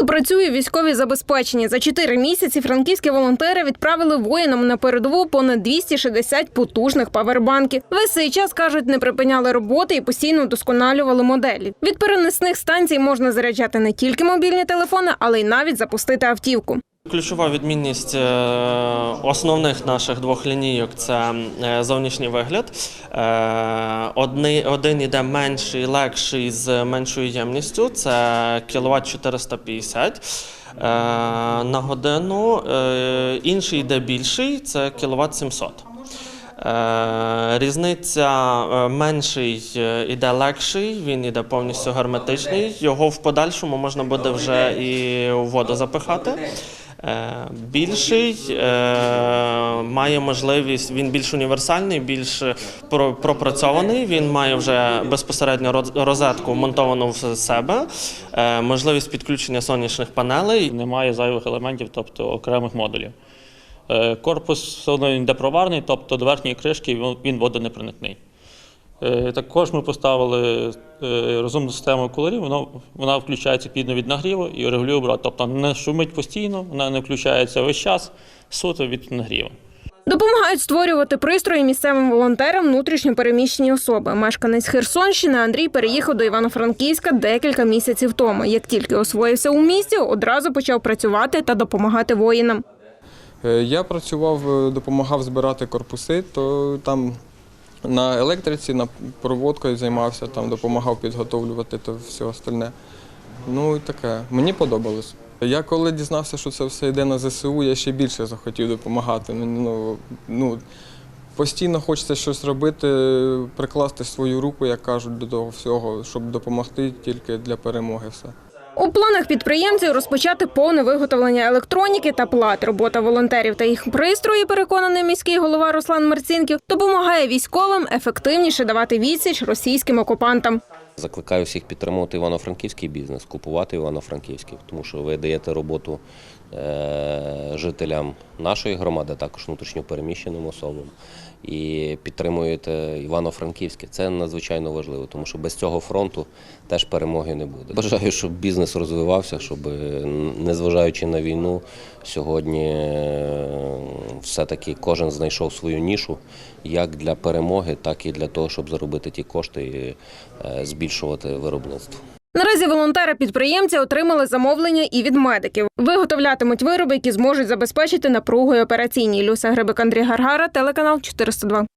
Тил працює військовій забезпеченні. За чотири місяці франківські волонтери відправили воїнам на передову понад 260 потужних павербанків. Весь цей час кажуть, не припиняли роботи і постійно вдосконалювали моделі. Від перенесних станцій можна заряджати не тільки мобільні телефони, але й навіть запустити автівку. Ключова відмінність е, основних наших двох лінійок це е, зовнішній вигляд. Е, один іде менший, легший з меншою ємністю. Це кіловат 450 е, на годину. Інший йде більший, це кіловат 700. Е, Різниця менший іде легший, він іде повністю герметичний. Його в подальшому можна буде вже і у воду запихати. Е, Більший е, має можливість, він більш універсальний, більш пропрацьований. Він має вже безпосередньо розетку вмонтовану в себе, е, можливість підключення сонячних панелей. Немає зайвих елементів, тобто окремих модулів. Корпус все одно йде проварний, тобто до верхньої кришки він- він водонепроникний. Е, Також ми поставили е, розумну систему кулерів, воно, вона включається підно від нагріву і регулює оборот. Тобто не шумить постійно, вона не включається весь час, суто від нагріву. Допомагають створювати пристрої місцевим волонтерам внутрішньо переміщені особи. Мешканець Херсонщини Андрій переїхав до Івано-Франківська декілька місяців тому. Як тільки освоївся у місті, одразу почав працювати та допомагати воїнам. Е, Я працював, допомагав збирати корпуси, то там на електриці, на проводкою займався, там допомагав підготовлювати то все остальне. Ну і таке. Мені подобалось. Я коли дізнався, що це все йде на ЗСУ, я ще більше захотів допомагати. Ну, ну, постійно хочеться щось робити, прикласти свою руку, як кажуть, до того всього, щоб допомогти тільки для перемоги все. У планах підприємців розпочати повне виготовлення електроніки та плат. Робота волонтерів та їх пристрої, переконаний міський голова Руслан Марцінків, допомагає військовим ефективніше давати відсіч російським окупантам. Закликаю всіх підтримувати івано-франківський бізнес, купувати івано-франківський, тому що ви даєте роботу е, жителям нашої громади, також внутрішньопереміщеним особам, і підтримуєте івано-франківське. Це надзвичайно важливо, тому що без цього фронту теж перемоги не буде. Бажаю, щоб бізнес розвивався, щоб, незважаючи на війну, сьогодні е, все-таки кожен знайшов свою нішу як для перемоги, так і для того, щоб заробити ті кошти і е, збільшувати виробництво. Наразі волонтери підприємці отримали замовлення і від медиків. Виготовлятимуть вироби, які зможуть забезпечити напругою операційній. Люся Грибик, Андрій Гаргара, телеканал 402.